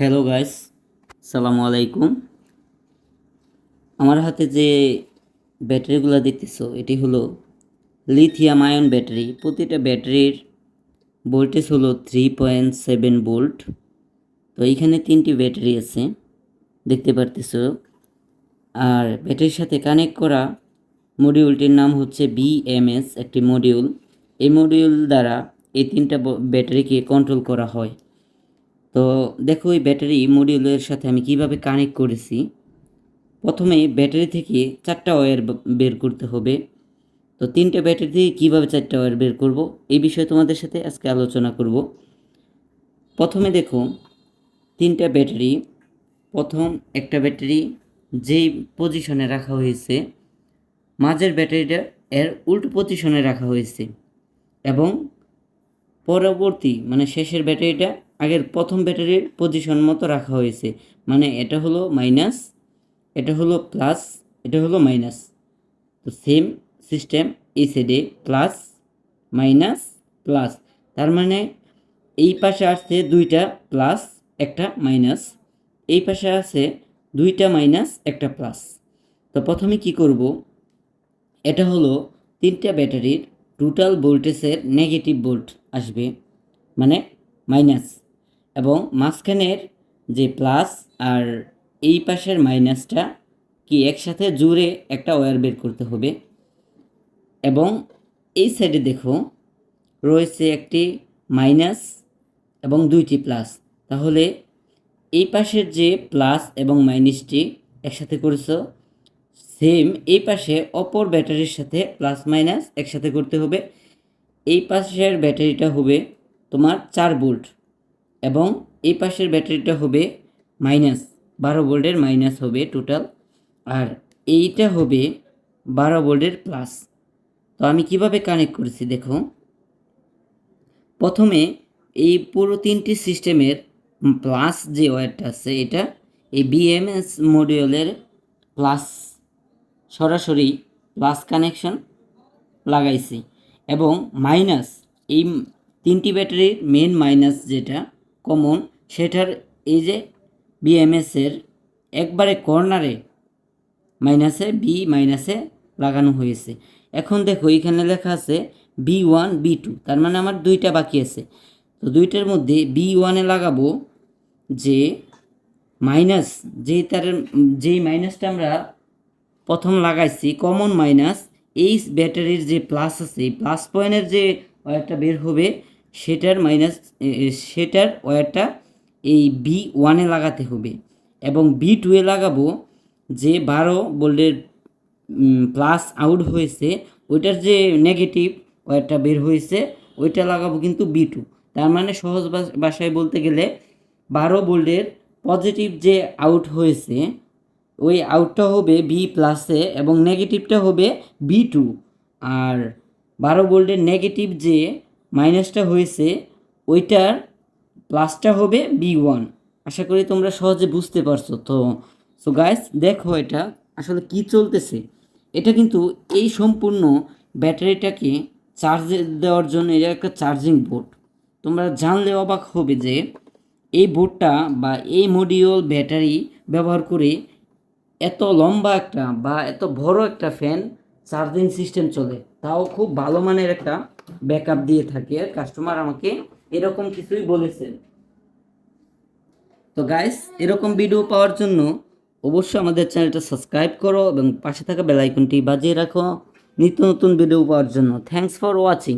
Hello guys, সালামু আলাইকুম। আমার হাতে যে ব্যাটারিগুলো দেখতেছো, এটি হলো লিথিয়াম আয়ন ব্যাটারি। প্রতিটা ব্যাটারির ভোল্টেজ হলো থ্রি পয়েন্ট সেভেন ভোল্ট তো এইখানে তিনটি ব্যাটারি আছে, দেখতে পারতেছো। আর ব্যাটারির সাথে কানেক্ট করা মডিউলটির নাম হচ্ছে বিএমএস একটি মডিউল এই মডিউল দ্বারা এই তিনটা ব্যাটারিকে কন্ট্রোল করা হয়। তো দেখো এই ব্যাটারি মডিউলের সাথে আমি কীভাবে কানেক্ট করেছি। প্রথমে ব্যাটারি থেকে চারটা ওয়্যার বের করতে হবে। তো তিনটে ব্যাটারি থেকে কীভাবে চারটা ওয়্যার বের করব, এই বিষয়ে তোমাদের সাথে আজকে আলোচনা করব। প্রথমে দেখো, তিনটা ব্যাটারি, প্রথম একটা ব্যাটারি যেই পজিশনে রাখা হয়েছে, মাঝের ব্যাটারিটা এর উল্টো পজিশনে রাখা হয়েছে এবং পরবর্তী মানে শেষের ব্যাটারিটা আগের প্রথম ব্যাটারির পজিশন মতো রাখা হয়েছে। মানে এটা হলো মাইনাস এটা হলো প্লাস এটা হলো মাইনাস তো সেম সিস্টেম এই সাইডে প্লাস মাইনাস প্লাস তার মানে এই পাশে আসছে দুইটা প্লাস একটা মাইনাস এই পাশে আছে দুইটা মাইনাস একটা প্লাস তো প্রথমে কি করব? এটা হলো তিনটা ব্যাটারির টোটাল ভোল্টেজের নেগেটিভ ভোল্ট আসবে। মানে মাইনাস এবং মাঝখানের যে প্লাস আর এই পাশের মাইনাসটা কি একসাথে জুড়ে একটা ওয়ার বের করতে হবে। এবং এই সাইডে দেখো, রয়েছে একটি মাইনাস এবং দুইটি প্লাস। তাহলে এই পাশের যে প্লাস এবং মাইনাসটি একসাথে করেছ সেম এই পাশে অপর ব্যাটারির সাথে প্লাস মাইনাস একসাথে করতে হবে। এই পাশের ব্যাটারিটা হবে তোমার চার ভোল্ট। এবং এই পাশের ব্যাটারিটা হবে মাইনাস বারো ভোল্টের মাইনাস হবে টোটাল, আর এইটা হবে বারো ভোল্টের প্লাস। তো আমি কীভাবে কানেক্ট করেছি দেখো। প্রথমে এই পুরো তিনটি সিস্টেমের প্লাস যে ওয়্যারটা আছে, এটা এই বিএমএস মডিউলের প্লাস, সরাসরি প্লাস কানেকশন লাগাইছি। এবং মাইনাস এই তিনটি ব্যাটারির মেন মাইনাস যেটা কমন, সেটার এই যে বিএমএসের একবারে কর্নারে মাইনাসে বি মাইনাসে লাগানো হয়েছে। এখন দেখো, এখানে লেখা আছে বি ওয়ান বি টু তার মানে আমার দুইটা বাকি আছে। তো দুইটার মধ্যে বি ওয়ানে লাগাবো যে মাইনাস যেই তার, যেই মাইনাসটা আমরা প্রথম লাগাইছি কমন মাইনাস এই ব্যাটারির যে প্লাস আছে, এই প্লাস পয়েন্টের যে ওয়্যারটা বের হবে সেটার মাইনাস সেটার ওয়্যারটা এই বি ওয়ানে লাগাতে হবে। এবং বি টুয়ে লাগাবো যে বারো বোল্ডের প্লাস আউট হয়েছে, ওইটার যে নেগেটিভ ওয়্যারটা বের হয়েছে, ওইটা লাগাবো কিন্তু বি টু তার মানে সহজ ভাষ- ভাষায় বলতে গেলে বারো বোল্ডের পজিটিভ যে আউট হয়েছে, ওই আউটটা হবে বি প্লাসে এবং নেগেটিভটা হবে বি টু আর বারো বোল্ডের নেগেটিভ যে মাইনাসটা হয়েছে, ওইটার প্লাসটা হবে বি ওয়ান। আশা করি তোমরা সহজে বুঝতে পারছ তো। সো গাইস দেখো এটা আসলে কি চলতেছে। এটা কিন্তু এই সম্পূর্ণ ব্যাটারিটাকে চার্জে দেওয়ার জন্য এটা একটা চার্জিং বোর্ড তোমরা জানলে অবাক হবে যে এই বোর্ডটা বা এই মডিউল ব্যাটারি ব্যবহার করে এত লম্বা একটা বা এত বড় একটা ফ্যান চার্জিং সিস্টেম চলে। তাও খুব ভালো মানের একটা ব্যাকআপ দিয়ে থাকে কাস্টমার আমাকে এরকম কিছুই বলেছেন তো গাইস এরকম ভিডিও পাওয়ার জন্য অবশ্যই আমাদের চ্যানেলটা সাবস্ক্রাইব করো এবং পাশে থাকা বেলাইকনটি বাজিয়ে রাখো। নিত্য নতুন ভিডিও পাওয়ার জন্য। Thanks for watching